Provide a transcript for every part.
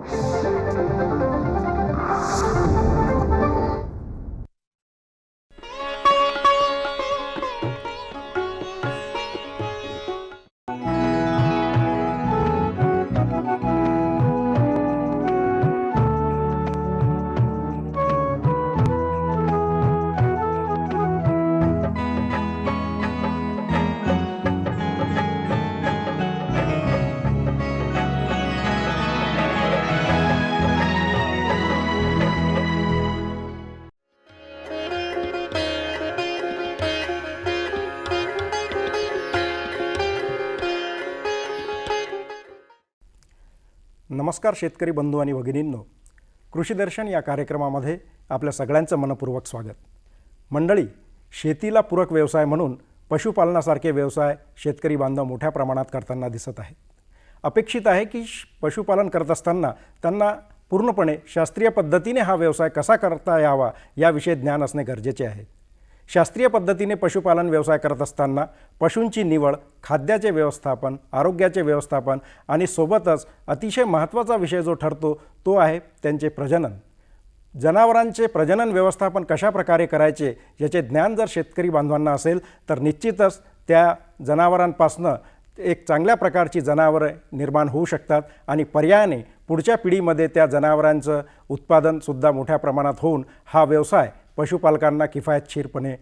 Thank you. नमस्कार शेतकरी बंधू आणि भगिनींनो. कृषीदर्शन या कार्यक्रमामध्ये आपल्या सगळ्यांचं मनपूर्वक स्वागत. मंडळी शेतीला पूरक व्यवसाय म्हणून पशुपालनासारखे व्यवसाय शेतकरी बांधव मोठ्या प्रमाणात करताना दिसत आहेत. अपेक्षित आहे की पशुपालन करत असताना त्यांना पूर्णपणे शास्त्रीय पद्धतीने हा व्यवसाय कसा करता यावा याविषयी ज्ञान असणे गरजेचे आहे. शास्त्रीय पद्धतीने पशुपालन व्यवसाय करत असताना पशूंची निवड खाद्याचे व्यवस्थापन आरोग्याचे व्यवस्थापन आणि सोबतच अतिशय महत्त्वाचा विषय जो ठरतो तो आहे त्यांचे प्रजनन. जनावरांचे प्रजनन व्यवस्थापन कशा प्रकारे करायचे याचे ज्ञान जर शेतकरी बांधवांना असेल तर निश्चितच त्या जनावरांपासनं एक चांगल्या प्रकारची जनावरं निर्माण होऊ शकतात आणि पर्यायाने पुढच्या पिढीमध्ये त्या जनावरांचं उत्पादनसुद्धा मोठ्या प्रमाणात होऊन हा व्यवसाय पशुपालकांना किफायतशीरपणे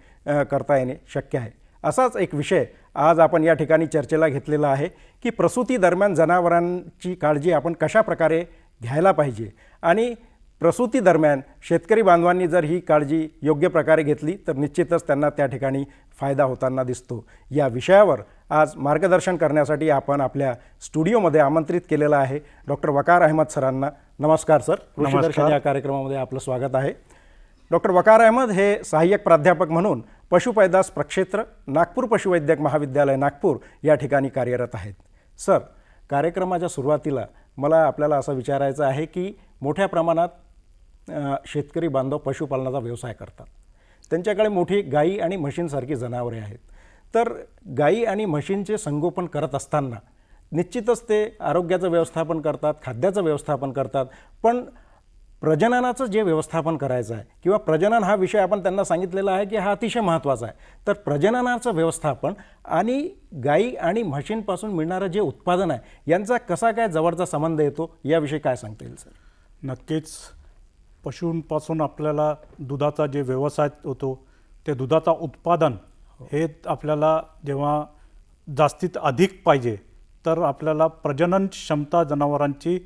करता येणे शक्य आहे. असाच एक विषय आज आपण या ठिकाणी चर्चेला घेतलेला आहे की प्रसूती दरम्यान जनावरांची काळजी आपण कशा प्रकारे घ्यायला पाहिजे? आणि प्रसूती दरम्यान शेतकरी बांधवांनी जर ही काळजी योग्य प्रकारे घेतली तर निश्चितच त्यांना त्या ठिकाणी फायदा होताना दिसतो. या विषयावर आज मार्गदर्शन करण्यासाठी आपण आपल्या स्टुडिओमध्ये आमंत्रित केलेलं आहे डॉक्टर वकार अहमद सरांना. नमस्कार सर. कृषीदर्शन या कार्यक्रमामध्ये आपलं स्वागत आहे. डॉक्टर वकार अहमद हे सहाय्यक प्राध्यापक म्हणून पशुपैदास प्रक्षेत्र नागपूर पशुवैद्यक महाविद्यालय नागपूर या ठिकाणी कार्यरत आहेत. सर कार्यक्रमाच्या सुरुवातीला मला आपल्याला असं विचारायचं आहे की मोठ्या प्रमाणात शेतकरी बांधव पशुपालनाचा व्यवसाय करतात. त्यांच्याकडे मोठी गाई आणि म्हशींसारखी जनावरे आहेत. तर गाई आणि म्हशींचे संगोपन करत असताना निश्चितच ते आरोग्याचं व्यवस्थापन करतात खाद्याचं व्यवस्थापन करतात पण प्रजननाचं जे व्यवस्थापन करायचं आहे किंवा प्रजनन हा विषय आपण त्यांना सांगितलेला आहे की हा अतिशय महत्त्वाचा आहे. तर प्रजननाचं व्यवस्थापन आणि गाई आणि म्हशींपासून मिळणारं जे उत्पादन आहे यांचा कसा काय जवळचा संबंध येतो याविषयी काय सांगता येईल सर? नक्कीच. पशूंपासून आपल्याला दुधाचा जे व्यवसाय होतो ते दुधाचा उत्पादन हे. आपल्याला जेव्हा जास्तीत अधिक पाहिजे तर आपल्याला प्रजनन क्षमता जनावरांची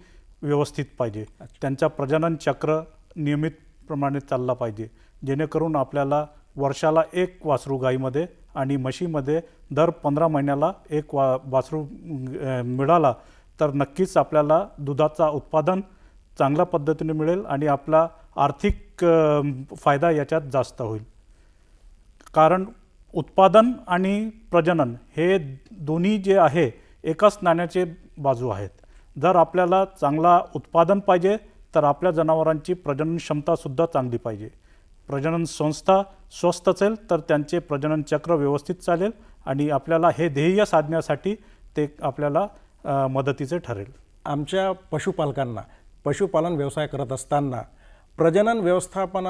व्यवस्थित पाहिजे. त्यांचा प्रजनन चक्र नियमित प्रमाणे चालला पाहिजे. जेणेकरून आपल्याला वर्षाला एक वासरू गाईमध्ये आणि म्हशीमध्ये दर पंधरा महिन्याला एक वा वासरू मिळाला तर नक्कीच आपल्याला दुधाचा उत्पादन चांगल्या पद्धतीने मिळेल आणि आपला आर्थिक फायदा याच्यात जास्त होईल. कारण उत्पादन आणि प्रजनन हे दोन्ही जे आहे एकाच नाण्याचे बाजू आहेत. जर आपल्याला चांगला उत्पादन पाहिजे तर आपल्या जनावरांची प्रजनन क्षमतासुद्धा चांगली पाहिजे. प्रजनन संस्था स्वस्त असेल तर त्यांचे प्रजनन चक्र व्यवस्थित चालेल आणि आपल्याला हे ध्येय साधण्यासाठी ते आपल्याला मदतीचे ठरेल. आमच्या पशुपालकांना पशुपालन व्यवसाय करत असताना प्रजनन व्यवस्थापन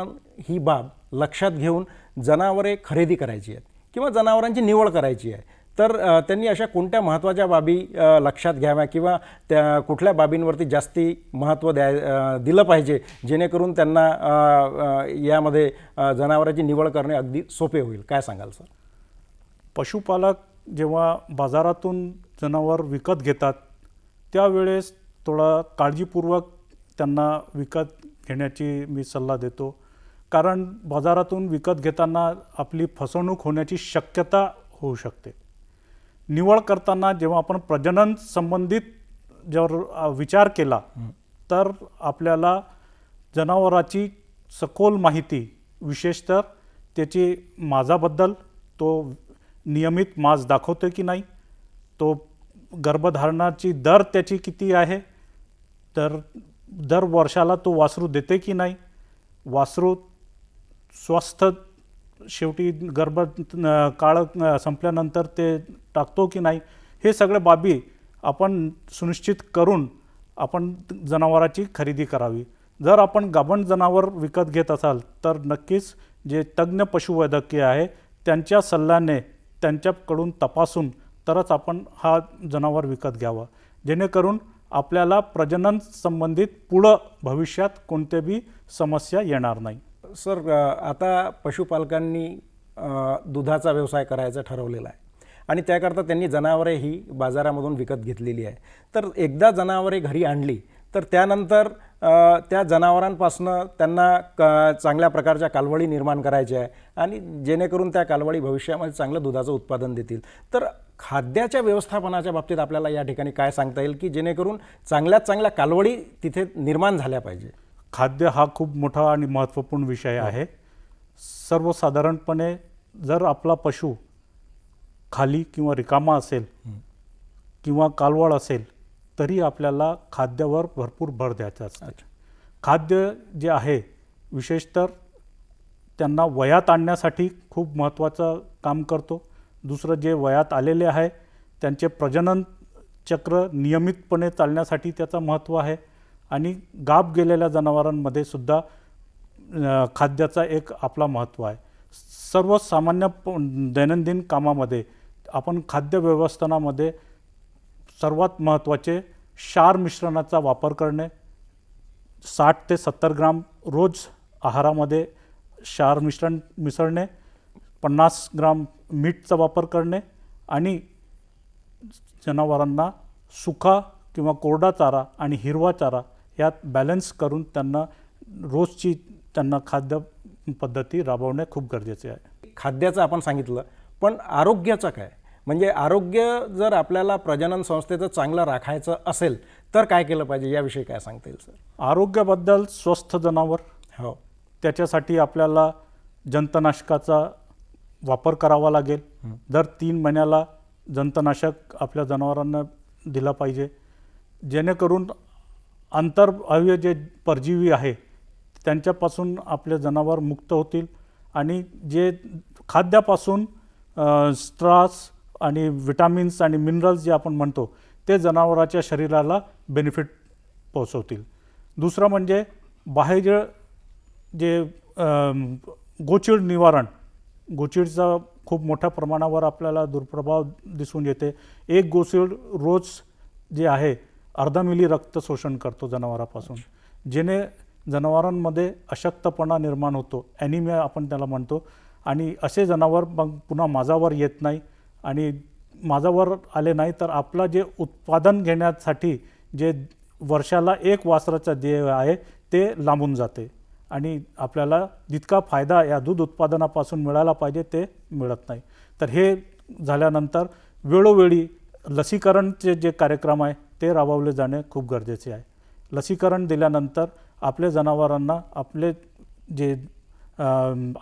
ही बाब लक्षात घेऊन जनावरे खरेदी करायची आहेत किंवा जनावरांची निवड करायची आहे. तर त्यांनी अशा कोणत्या महत्त्वाच्या बाबी लक्षात घ्याव्या किंवा त्या कुठल्या बाबींवरती जास्ती महत्त्व द्याय दिलं पाहिजे जेणेकरून त्यांना यामध्ये जनावरांची निवड करणे अगदी सोपे होईल? काय सांगाल सर? पशुपालक जेव्हा बाजारातून जनावर विकत घेतात त्यावेळेस थोडा काळजीपूर्वक त्यांना विकत घेण्याची मी सल्ला देतो. कारण बाजारातून विकत घेताना आपली फसवणूक होण्याची शक्यता होऊ शकते. निवड करताना जेव्हा आपण प्रजनन संबंधित जर विचार केला तर आपल्याला जनावराची सखोल माहिती विशेषतः त्याची माझाबद्दल तो नियमित माज दाखवतो की नाही तो गर्भधारणाची दर त्याची किती आहे तर दर वर्षाला तो वासरू देते की नाही वासरू स्वस्थ शेवटी गर्भ काळ संपल्यानंतर ते टाकतो की नाही हे सगळे बाबी आपण सुनिश्चित करून आपण जनावराची खरेदी करावी. जर आपण गाभण जनावर विकत घेत असाल तर नक्कीच जे तज्ज्ञ पशुवैद्यकीय आहे त्यांच्या सल्ल्याने त्यांच्याकडून तपासून तरच आपण हा जनावर विकत घ्यावा. जेणेकरून आपल्याला प्रजनन संबंधित पुढं भविष्यात कोणत्याही समस्या येणार नाही. सर आता पशुपालकांनी दुधाचा व्यवसाय करायचा ठरवलेला आहे. आणि त्याकरता त्यांनी जनावरे ही बाजारामधून विकत घेतलेली आहे. तर एकदा जनावरे घरी आणली तर त्यानंतर त्या जनावरांपासनं त्यांना क चांगल्या प्रकारच्या कालवडी निर्माण करायच्या आहे आणि जेणेकरून त्या कालवडी भविष्यामध्ये चांगलं दुधाचं उत्पादन देतील. तर खाद्याच्या व्यवस्थापनाच्या बाबतीत आपल्याला या ठिकाणी काय सांगता येईल की जेणेकरून चांगल्यात चांगल्या कालवडी तिथे निर्माण झाल्या पाहिजे? खाद्य हा खूप मोठा आणि महत्त्वपूर्ण विषय आहे. सर्वसाधारणपणे जर आपला पशु खाली किंवा रिकामा असेल किंवा कालवड असेल तरी आपल्याला खाद्यावर भरपूर भर द्यायचा असतो. खाद्य जे आहे विशेषतर त्यांना वयात आणण्यासाठी खूप महत्त्वाचं काम करतो. दुसरं जे वयात आलेले आहे त्यांचे प्रजनन चक्र नियमितपणे चालण्यासाठी त्याचं महत्त्व आहे. आणि गाप गेलेल्या जनावरांमध्ये सुद्धा खाद्याचा एक आपला महत्त्व आहे. सर्वसामान्य प- दैनंदिन कामामध्ये आपण खाद्य व्यवस्थानामध्ये सर्वात महत्त्वाचे क्षार मिश्रणाचा वापर करणे साठ ते सत्तर ग्राम रोज आहारामध्ये क्षार मिश्रण मिसळणे पन्नास ग्राम मीठचा वापर करणे आणि जनावरांना सुका किंवा कोरडा चारा आणि हिरवा चारा यात बॅलन्स करून त्यांना रोजची त्यांना खाद्य पद्धती राबवणे खूप गरजेचे आहे. खाद्याचं आपण सांगितलं पण आरोग्याचं काय? म्हणजे आरोग्य जर आपल्याला प्रजनन संस्थेचं चांगलं राखायचं असेल तर काय केलं पाहिजे? याविषयी काय सांगता येईल सर? आरोग्याबद्दल स्वस्थ जनावर हो. त्याच्यासाठी आपल्याला जंतनाशकाचा वापर करावा लागेल. दर तीन महिन्याला जंतनाशक आपल्या जनावरांना दिला पाहिजे. जेणेकरून आंतरअव्य जे परजीवी आहे त्यांच्यापासून आपले जनावर मुक्त होतील आणि जे खाद्यापासून स्ट्रास आणि विटामिन्स आणि मिनरल्स जे आपण म्हणतो ते जनावराच्या शरीराला बेनिफिट पोचवतील दुसरं म्हणजे बाहेर जे गोचिड निवारण गोचिडचा खूप मोठ्या प्रमाणावर आपल्याला दुर्प्रभाव दिसून येते. एक गोचिड रोज जे आहे अर्धा मिली रक्त शोषण करतो जनावरापासून. जेणे जनावरांमध्ये अशक्तपणा निर्माण होतो ॲनिमिया आपण त्याला म्हणतो. आणि असे जनावर मग पुन्हा माझावर येत नाही आणि माझावर आले नाही तर आपलं जे उत्पादन घेण्यासाठी जे वर्षाला एक वासराचा ध्येय आहे ते लांबून जाते. आणि आपल्याला जितका फायदा या दूध उत्पादनापासून मिळायला पाहिजे ते मिळत नाही. तर हे झाल्यानंतर वेळोवेळी लसीकरणचे जे कार्यक्रम आहे ते राबवले जाणे खूप गरजेचे आहे. लसीकरण दिल्यानंतर आपले जनावरांना आपले जे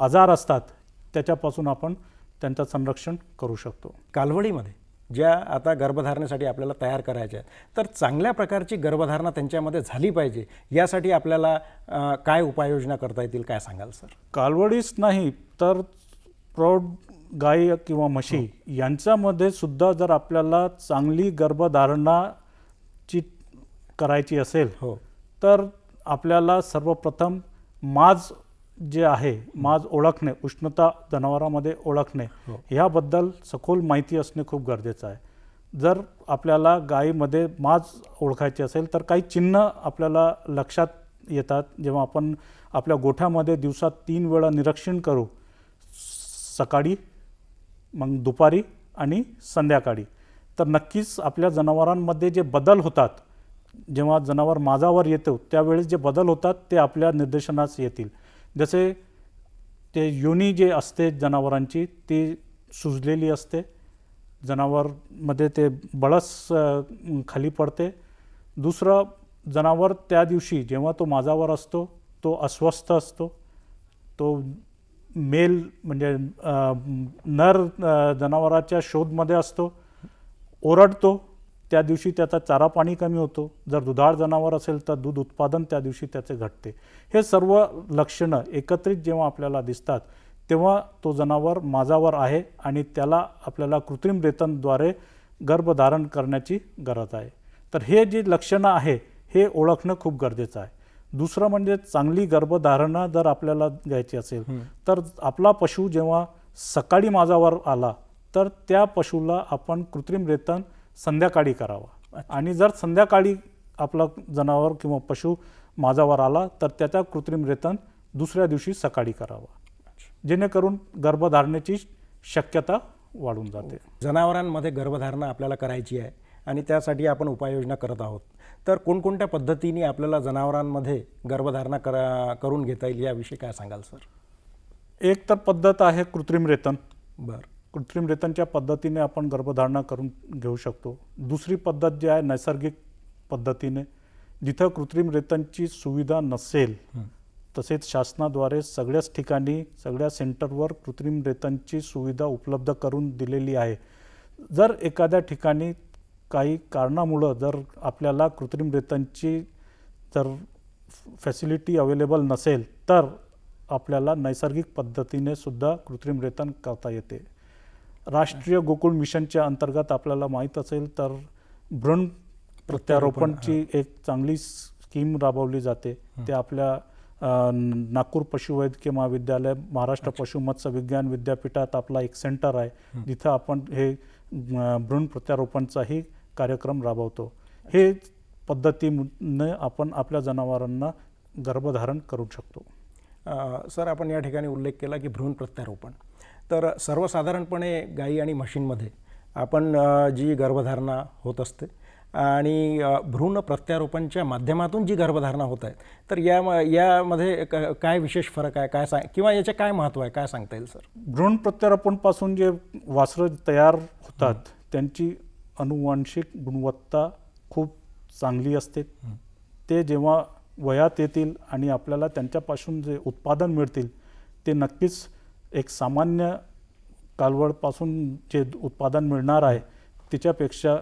आजार असतात त्याच्यापासून आपण त्यांचं संरक्षण करू शकतो. कालवडीमध्ये ज्या आता गर्भधारणेसाठी आपल्याला तयार करायच्या आहेत तर चांगल्या प्रकारची गर्भधारणा त्यांच्यामध्ये झाली पाहिजे यासाठी आपल्याला काय उपाययोजना करता येतील काय सांगाल सर? कालवडीच नाही तर प्रौढ गाई किंवा म्हशी यांच्यामध्ये सुद्धा जर आपल्याला चांगली गर्भधारणाची करायची असेल हो. तर आपल्याला सर्वप्रथम माज जे आहे माज ओळखणे उष्णता जनावरांमध्ये ओळखणे हो. ह्याबद्दल सखोल माहिती असणे खूप गरजेचं आहे. जर आपल्याला गायीमध्ये माज ओळखायची असेल तर काही चिन्ह आपल्याला लक्षात येतात. जेव्हा आपण आपल्या गोठ्यामध्ये दिवसात तीन वेळा निरीक्षण करू सकाळी मग दुपारी आणि संध्याकाळी तर नक्कीच आपल्या जनावरांमध्ये जे बदल होतात जेव्हा जनावर माझावर येतो त्यावेळेस जे बदल होतात ते आपल्या निर्देशनास येतील. जसे ते योनी जे असते जनावरांची ती सुजलेली असते. जनावरमध्ये ते बळस खाली पडते. दुसरं जनावर त्या दिवशी जेव्हा तो माझावर असतो तो अस्वस्थ असतो. तो मेल म्हणजे नर जनावराच्या शोधमध्ये असतो. ओरडतो. त्या दिवशी त्याचा चारा पाणी कमी होतो. जर दुधाळ जनावर असेल तर दूध उत्पादन त्या दिवशी त्याचे घटते. हे सर्व लक्षणं एकत्रित जेव्हा आपल्याला दिसतात तेव्हा तो जनावर माझावर आहे आणि त्याला आपल्याला कृत्रिम रेतनद्वारे गर्भधारण करण्याची गरज आहे. तर हे जी लक्षणं आहे हे ओळखणं खूप गरजेचं आहे. दुसरं म्हणजे चांगली गर्भधारणा जर आपल्याला घ्यायची असेल तर आपला पशु जेव्हा सकाळी माझावर आला तर त्या पशुला आपण कृत्रिम रेतन संध्याकाळी करावा. आणि जर संध्याकाळी आपला जनावर किंवा पशु माझावर आला तर त्याचा कृत्रिम रेतन दुसऱ्या दिवशी सकाळी करावा. जेणेकरून गर्भधारणेची शक्यता वाढून जाते. जनावरांमध्ये गर्भधारणा आपल्याला करायची आहे आणि त्यासाठी आपण उपाययोजना करत आहोत. तर कोणकोणत्या पद्धतीने आपल्याला जनावरांमध्ये गर्भधारणा करा करून घेता येईल याविषयी काय सांगाल सर? एक तर पद्धत आहे कृत्रिम रेतन. बरं. कृत्रिम रेतनच्या पद्धतीने आपण गर्भधारणा करून घेऊ शकतो. दुसरी पद्धत जी आहे नैसर्गिक पद्धतीने जिथं कृत्रिम रेतनची सुविधा नसेल तसेच शासनाद्वारे सगळ्याच ठिकाणी सगळ्या सेंटरवर कृत्रिम रेतनची सुविधा उपलब्ध करून दिलेली आहे. जर एखाद्या ठिकाणी काही कारणामुळं जर आपल्याला कृत्रिम रेतनची जर फॅसिलिटी अवेलेबल नसेल तर आपल्याला नैसर्गिक पद्धतीने सुद्धा कृत्रिम रेतन करता येते. राष्ट्रीय गोकुळ मिशनच्या अंतर्गत आपल्याला माहीत असेल तर भ्रूण प्रत्यारोपणची एक चांगली स्कीम राबवली जाते. ते आपल्या नागपूर पशुवैद्यकीय महाविद्यालय महाराष्ट्र पशुमत्स्य विज्ञान विद्यापीठात आपला एक सेंटर आहे. जिथं आपण हे भ्रूण प्रत्यारोपणचाही कार्यक्रम राबवतो. हे पद्धतीने आपण आपल्या जनावरांना गर्भधारण करू शकतो. सर आपण या ठिकाणी उल्लेख केला की भ्रूण प्रत्यारोपण. तर सर्वसाधारणपणे गाई आणि म्हशींमध्ये आपण जी गर्भधारणा होत असते आणि भ्रूण प्रत्यारोपणच्या माध्यमातून जी गर्भधारणा होत आहे तर या यामध्ये क- काय विशेष फरक आहे? काय सांग किंवा याचे काय महत्त्व आहे? काय सांगता येईल सर? भ्रूण प्रत्यारोपणपासून जे वासरं तयार होतात त्यांची अनुवांशिक गुणवत्ता खूप चांगली असते. ते जेव्हा वयात येतील आणि आपल्याला त्यांच्यापासून जे उत्पादन मिळतील ते नक्कीच एक सामान्य कालवडपासून जे उत्पादन मिळणार आहे त्याच्यापेक्षा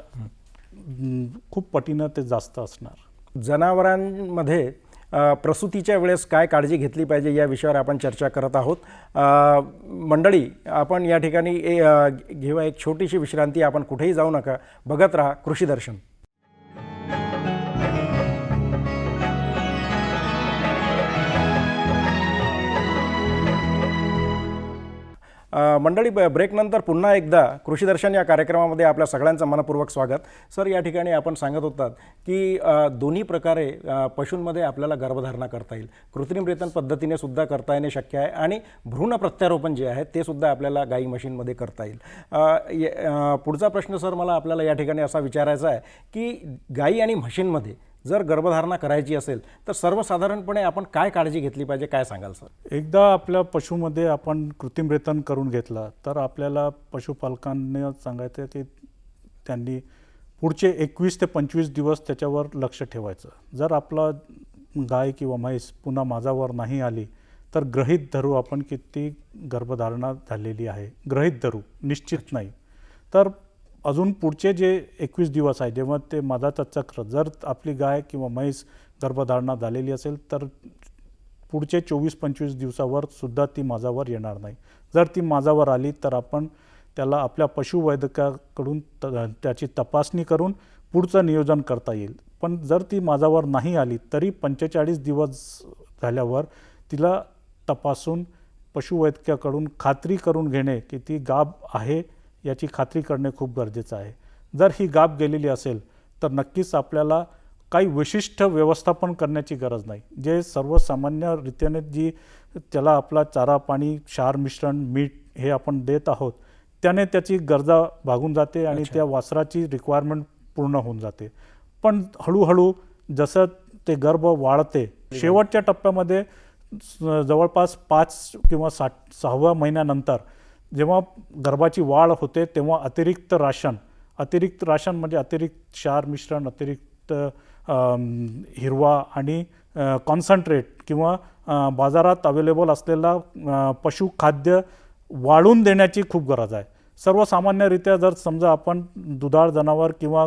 खूप पटीनं ते जास्त असणार. जनावरांमध्ये प्रसूतीच्या वेळेस काय काळजी घेतली पाहिजे या विषयावर आपण चर्चा करत आहोत. मंडळी आपण या ठिकाणी ए- घेऊया एक छोटीशी विश्रांती आपण कुठेही जाऊ नका. बघत राहा कृषी दर्शन. मंडळी ब- ब्रेकनंतर पुन्हा एकदा कृषी दर्शन या कार्यक्रमामध्ये आपल्या सगळ्यांचं मनपूर्वक स्वागत. सर या ठिकाणी आपण सांगत होतात की दोन्ही प्रकारे पशूंमध्ये आपल्याला गर्भधारणा करता येईल. कृत्रिम रेतन पद्धतीने सुद्धा करता येणे शक्य आहे आणि भ्रूण प्रत्यारोपण जे आहे ते सुद्धा आपल्याला गाई मशीनमध्ये करता येईल. ये- पुढचा प्रश्न सर मला आपल्याला या ठिकाणी असा विचारायचा आहे की गाई आणि म्हशींमध्ये जर गर्भधारणा करायची असेल तर सर्वसाधारणपणे आपण काय काळजी घेतली पाहिजे काय सांगाल सर? एकदा आपल्या पशुमध्ये आपण कृत्रिम रेतन करून घेतला तर आपल्याला पशुपालकांना सांगायचं की त्यांनी पुढचे एकवीस ते पंचवीस दिवस त्याच्यावर लक्ष ठेवायचं. जर आपला गाय किंवा म्हैस पुन्हा माझावर नाही आली तर गृहीत धरू आपण की ती गर्भधारणा झालेली आहे. गृहीत धरू निश्चित नाही. तर अजून पुढचे जे एकवीस दिवस आहे जेव्हा ते मादाचं चक्र जर आपली गाय किंवा म्हैस गर्भधारणा झालेली असेल तर पुढचे चोवीस पंचवीस दिवसावर सुद्धा ती माझावर येणार नाही. जर ती माझावर आली तर आपण त्याला आपल्या पशुवैद्यकाकडून त त्याची तपासणी करून पुढचं नियोजन करता येईल. पण जर ती माझावर नाही आली तरी पंचेचाळीस दिवस झाल्यावर तिला तपासून पशुवैद्यकाकडून खात्री करून घेणे की ती गाब आहे याची खात्री करणे खूप गरजेचं आहे. जर ही गाब गेलेली असेल तर नक्कीच आपल्याला काही विशिष्ट व्यवस्थापन करण्याची गरज नाही. जे सर्वसामान्य रीतीने जी त्याला आपला चारा पाणी क्षार मिश्रण मीठ हे आपण देत आहोत त्याने त्याची गरजा भागून जाते आणि त्या वासराची रिक्वायरमेंट पूर्ण होऊन जाते. पण हळूहळू जसं ते गर्भ वाढते शेवटच्या टप्प्यामध्ये जवळपास पाच किंवा साठ सहाव्या महिन्यानंतर जेव्हा गर्भाची वाढ होते तेव्हा अतिरिक्त राशन अतिरिक्त राशन म्हणजे अतिरिक्त क्षार मिश्रण अतिरिक्त हिरवा आणि कॉन्सन्ट्रेट किंवा बाजारात अवेलेबल असलेला पशुखाद्य वाढून देण्याची खूप गरज आहे. सर्वसामान्यरित्या जर समजा आपण दुधाळ जनावर किंवा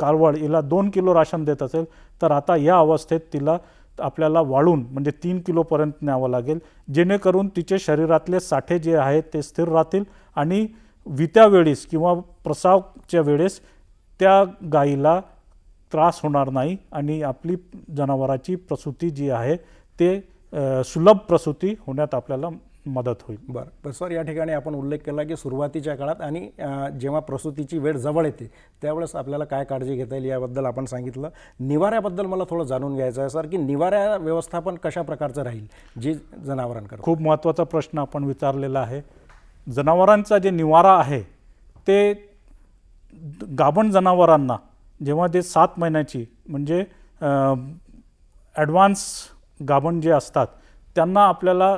कालवळ हिला दोन किलो राशन देत असेल तर आता या अवस्थेत तिला आपल्याला वाळून म्हणजे तीन किलोपर्यंत न्यावं लागेल. जेणेकरून तिचे शरीरातले साठे जे आहेत ते स्थिर राहतील आणि वित्या वेळेस किंवा प्रसावच्या वेळेस त्या गाईला त्रास होणार नाही आणि आपली जनावराची प्रसूती जी आहे ते सुलभ प्रसूती होण्यात आपल्याला मदत होईल. बरं तर सर या ठिकाणी आपण उल्लेख केला की सुरुवातीच्या काळात आणि जेव्हा प्रसूतीची वेळ जवळ येते त्यावेळेस आपल्याला काय काळजी घेता येईल याबद्दल आपण सांगितलं. निवाऱ्याबद्दल मला थोडं जाणून घ्यायचं आहे सर की निवाऱ्या व्यवस्थापन कशा प्रकारचं राहील जी जनावरांकडे खूप महत्त्वाचा प्रश्न आपण विचारलेला आहे. जनावरांचा जे निवारा आहे ते गाभण जनावरांना जेव्हा ते सात महिन्याची म्हणजे ॲडव्हान्स गाभण जे असतात त्यांना आपल्याला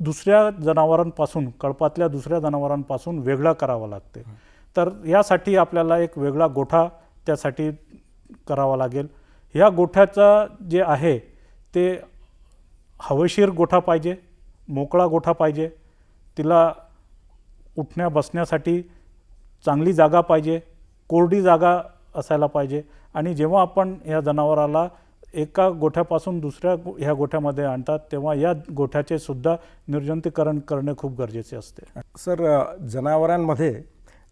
दुसऱ्या जनावरांपासून कळपातल्या दुसऱ्या जनावरांपासून वेगळा करावं लागते. तर यासाठी आपल्याला एक वेगळा गोठा त्यासाठी करावा लागेल. ह्या गोठ्याचा जे आहे ते हवेशीर गोठा पाहिजे मोकळा गोठा पाहिजे तिला उठण्या बसण्यासाठी चांगली जागा पाहिजे कोरडी जागा असायला पाहिजे. आणि जेव्हा आपण या जनावराला एका गोठ्यापासून दुसऱ्या ह्या गोठ्यामध्ये आणतात तेव्हा या गोठ्याचे सुद्धा निर्जंतुकरण करणे खूप गरजेचे असते. सर जनावरांमध्ये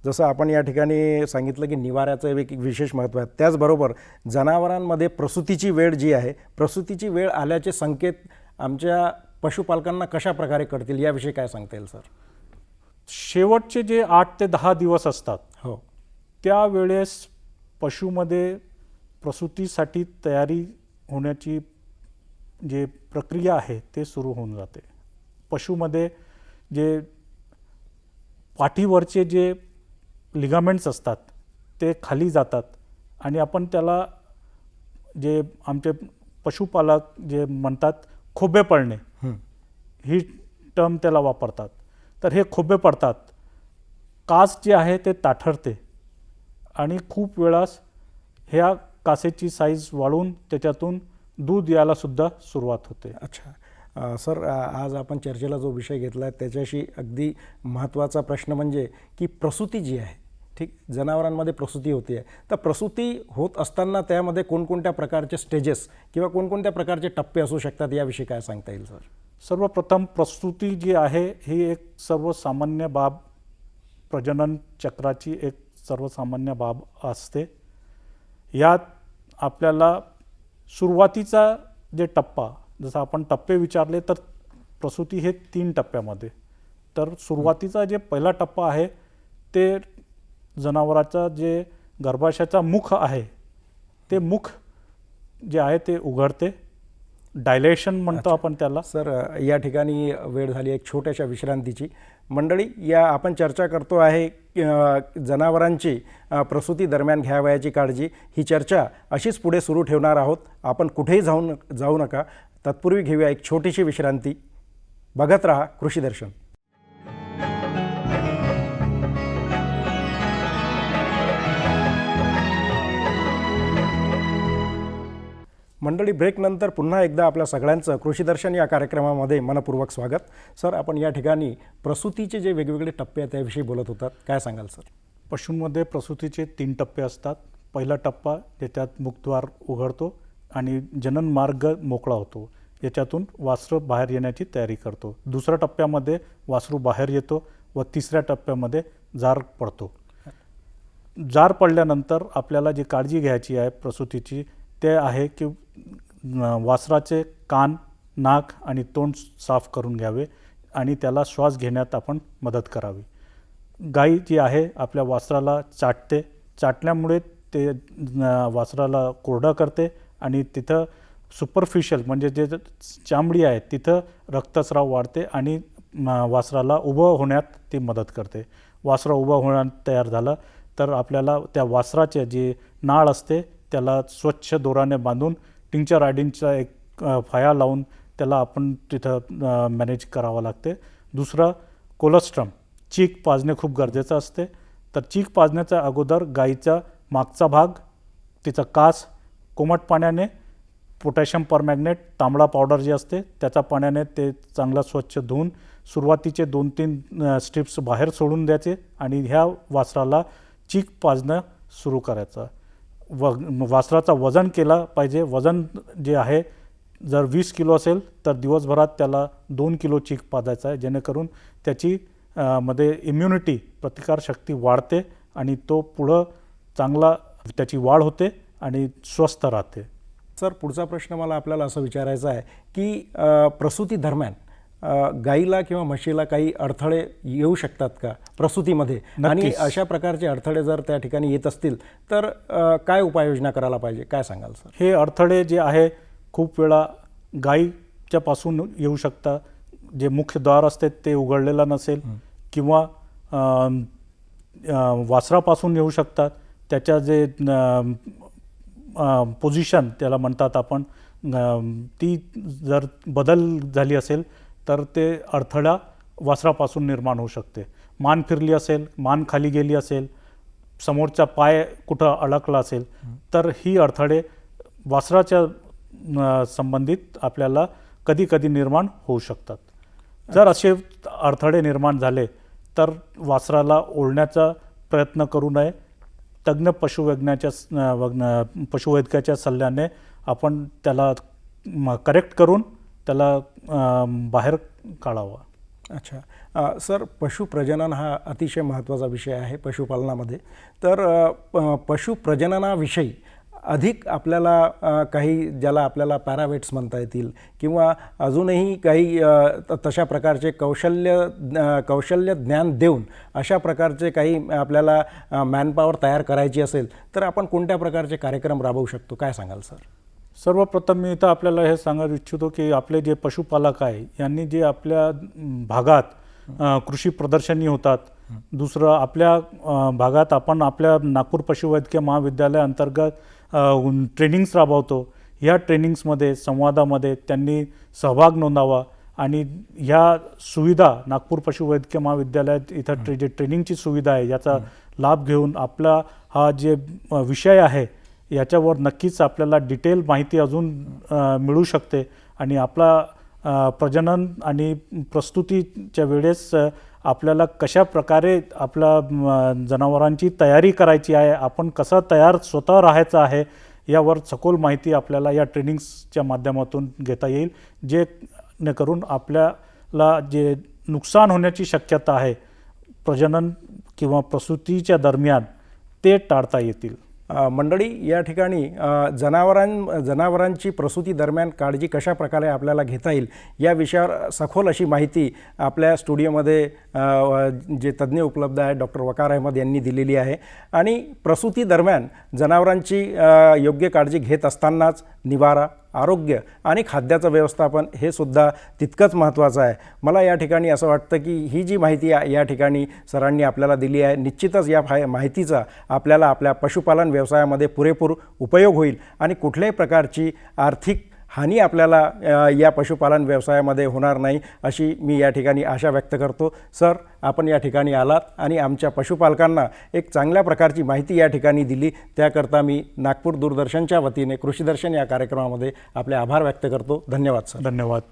जसं आपण या ठिकाणी सांगितलं की निवाऱ्याचं एक विशेष महत्त्व आहे त्याचबरोबर जनावरांमध्ये प्रसूतीची वेळ जी आहे प्रसूतीची वेळ आल्याचे संकेत आमच्या पशुपालकांना कशा प्रकारे कळतील याविषयी काय सांगता येईल सर? शेवटचे जे आठ ते दहा दिवस असतात हो. त्यावेळेस पशुमध्ये प्रसूतीसाठी तयारी होण्याची जे प्रक्रिया आहे ते सुरू होऊन जाते. पशुमध्ये जे पाठीवरचे जे लिगामेंट्स असतात ते खाली जातात आणि आपण त्याला जे आमचे पशुपालक जे म्हणतात खोबे पडणे हं. ही टर्म त्याला वापरतात. तर हे खोबे पडतात. कास जे आहे ते ताठरते आणि खूप वेळास ह्या कासेची साईज वाढून त्याच्यातून दूध यायला सुद्धा सुरुवात होते. अच्छा. सर आज आपण चर्चेला जो विषय घेतला आहे त्याच्याशी अगदी महत्त्वाचा प्रश्न म्हणजे की प्रसूती जी आहे ठीक जनावरांमध्ये प्रसूती होते आहे. तर प्रसूती होत असताना त्यामध्ये कोणकोणत्या प्रकारचे स्टेजेस किंवा कोणकोणत्या प्रकारचे टप्पे असू शकतात याविषयी काय सांगता येईल सर? सर्वप्रथम प्रसूती जी आहे ही एक सर्वसामान्य बाब प्रजनन चक्राची एक सर्वसामान्य बाब असते. यात आपल्याला सुरुवातीचा जे टप्पा जसं आपण टप्पे विचारले तर प्रसूती हे तीन टप्प्यामध्ये. तर सुरुवातीचा जे पहिला टप्पा आहे ते जनावराचा जे गर्भाशयाचा मुख आहे ते मुख जे आहे ते उघडते. डायलेशन म्हणतो आपण त्याला. सर या ठिकाणी वेळ झाली एक छोट्याशा विश्रांतीची. मंडळी या आपण चर्चा करतो आहे जनावरांची प्रसूती दरम्यान घ्यावयाची काळजी. ही चर्चा अशीच पुढे सुरू ठेवणार आहोत. आपण कुठेही जाऊ न जाऊ नका. तत्पूर्वी घेऊया एक छोटीशी विश्रांती. बघत राहा कृषी दर्शन. मंडळी ब्रेकनंतर पुन्हा एकदा आपल्या सगळ्यांचं कृषीदर्शन या कार्यक्रमामध्ये मनपूर्वक स्वागत. सर आपण या ठिकाणी प्रसूतीचे जे वेगवेगळे टप्पे आहेत त्याविषयी बोलत होतात. काय सांगाल सर? पशूंमध्ये प्रसूतीचे तीन टप्पे असतात. पहिला टप्पा ज्याच्यात मुखद्वार उघडतो आणि जनन मार्ग मोकळा होतो. याच्यातून वासरू बाहेर येण्याची तयारी करतो. दुसऱ्या टप्प्यामध्ये वासरू बाहेर येतो व तिसऱ्या टप्प्यामध्ये जार पडतो. जार पडल्यानंतर आपल्याला जी काळजी घ्यायची आहे प्रसूतीची ते आहे की वासराचे कान नाक आणि तोंड साफ करून घ्यावे आणि त्याला श्वास घेण्यात आपण मदत करावी. गाई जी आहे आपल्या वासराला चाटते. चाटल्यामुळे ते वासराला कोरडं करते आणि तिथं सुपरफिशियल म्हणजे जे चामडी आहे तिथं रक्तस्राव वाढते आणि वासराला उभं होण्यात ती मदत करते. वासरा उभं होण्यात तयार झालं तर आपल्याला त्या वासराचे जे नाळ असते त्याला स्वच्छ दोराने बांधून टिंचर आयडिनचा एक फाया लावून त्याला आपण तिथं मॅनेज करावं लागते. दुसरं कोलेस्ट्रम. चीक पाजणे खूप गरजेचं असते. तर चीक पाजण्याच्या अगोदर गाईचा मागचा भाग तिचा कास कोमट पाण्याने पोटॅशियम परमॅग्नेट तांबडा पावडर जे असते त्याच्या पाण्याने ते चांगला स्वच्छ धुवून सुरुवातीचे दोन तीन स्ट्रिप्स बाहेर सोडून द्यायचे आणि ह्या वासराला चीक पाजणं सुरू करायचं. व वासराचा वजन केला पाहिजे. वजन जे आहे जर वीस किलो असेल तर दिवसभरात त्याला दोन किलो चीक पाजायचा आहे. जेणेकरून त्याची मध्ये इम्युनिटी प्रतिकारशक्ती वाढते आणि तो पुढं चांगला त्याची वाढ होते आणि स्वस्थ राहते. सर पुढचा प्रश्न मला आपल्याला असं विचारायचा आहे की प्रसूती दरम्यान गाईला किंवा म्हशीला काही अडथळे येऊ शकतात का प्रसूतीमध्ये? आणि. अशा प्रकारचे अडथळे जर त्या ठिकाणी येत असतील तर काय उपाययोजना करायला पाहिजे? काय सांगाल सर? हे अडथळे जे आहे खूप वेळा गाईच्या पासून येऊ शकतात. जे मुख्य द्वार असते ते उघडलेलं नसेल किंवा वासरापासून येऊ शकतात. त्याच्या जे पोझिशन त्याला म्हणतात आपण ती जर बदल झाली असेल तर ते अडथळा वासरापासून निर्माण होऊ शकते. मान फिरली असेल मान खाली गेली असेल समोरचा पाय कुठं अडकला असेल तर ही अडथळे वासराच्या संबंधित आपल्याला कधी कधी निर्माण होऊ शकतात. जर असे अडथळे निर्माण झाले तर वासराला ओढण्याचा प्रयत्न करू नये. तज्ज्ञ पशुवैज्ञाच्या पशुवैद्यकाच्या सल्ल्याने आपण त्याला करेक्ट करून त्याला बाहेर काढावं. अच्छा. अ, सर पशुप्रजनन हा अतिशय महत्त्वाचा विषय आहे पशुपालनामध्ये. तर पशुप्रजननाविषयी अधिक आपल्याला काही ज्याला आपल्याला पॅरावेट्स म्हणता येतील किंवा अजूनही काही तशा प्रकारचे कौशल्य कौशल्य ज्ञान देऊन अशा प्रकारचे काही आपल्याला मॅनपॉवर तयार करायची असेल तर आपण कोणत्या प्रकारचे कार्यक्रम राबवू शकतो? काय सांगाल सर? सर्वप्रथम मी इथं आपल्याला हे सांगायला इच्छितो की आपले जे पशुपालक आहे यांनी जे आपल्या भागात कृषी प्रदर्शनी होतात. दुसरं आपल्या भागात आपण आपल्या नागपूर पशुवैद्यकीय महाविद्यालय अंतर्गत अं, ट्रेनिंग्स राबवतो. ह्या ट्रेनिंग्समध्ये संवादामध्ये त्यांनी सहभाग नोंदावा आणि ह्या सुविधा नागपूर पशुवैद्यकीय महाविद्यालयात इथं ट्रे जे ट्रेनिंगची सुविधा आहे याचा लाभ घेऊन आपला हा जे विषय आहे याच्यावर नक्कीच आपल्याला डिटेल माहिती अजून मिळू शकते. आणि आपला प्रजनन आणि प्रस्तुतीच्या वेळेस आपल्याला कशा प्रकारे आपला जनावरांची तयारी करायची आहे आपण कसं तयार स्वतः राहायचं आहे यावर सखोल माहिती आपल्याला या ट्रेनिंग्सच्या माध्यमातून घेता येईल जे ने करून आपल्याला जे नुकसान होण्याची शक्यता आहे प्रजनन किंवा प्रसूतीच्या दरम्यान ते टाळता येतील. मंडळी या ठिकाणी जनावरां जनावरांची प्रसूती दरम्यान काळजी कशा प्रकारे आपल्याला घेता येईल या विषयावर सखोल अशी माहिती आपल्या स्टुडिओमध्ये जे तज्ज्ञ उपलब्ध आहेत डॉक्टर वकार अहमद यांनी दिलेली आहे. आणि प्रसूती दरम्यान जनावरांची योग्य काळजी घेत असतानाच निवारा आरोग्य आणि खाद्याचं व्यवस्थापन हे सुद्धा तितकंच महत्त्वाचं आहे. मला या ठिकाणी असं वाटतं की ही जी माहिती या ठिकाणी सरांनी आपल्याला दिली आहे निश्चितच या फाय माहितीचा आपल्याला आपल्या पशुपालन व्यवसायामध्ये पुरेपूर उपयोग होईल आणि कुठल्याही प्रकारची आर्थिक हानी आपल्याला या पशुपालन व्यवसायामध्ये होणार नाही अशी मी या ठिकाणी आशा व्यक्त करतो. सर आपण या ठिकाणी आलात आणि आमच्या पशुपालकांना एक चांगल्या प्रकारची माहिती या ठिकाणी दिली. त्याकरता मी नागपूर दूरदर्शनच्या वतीने कृषीदर्शन या कार्यक्रमामध्ये आपले आभार व्यक्त करतो. धन्यवाद सर. धन्यवाद.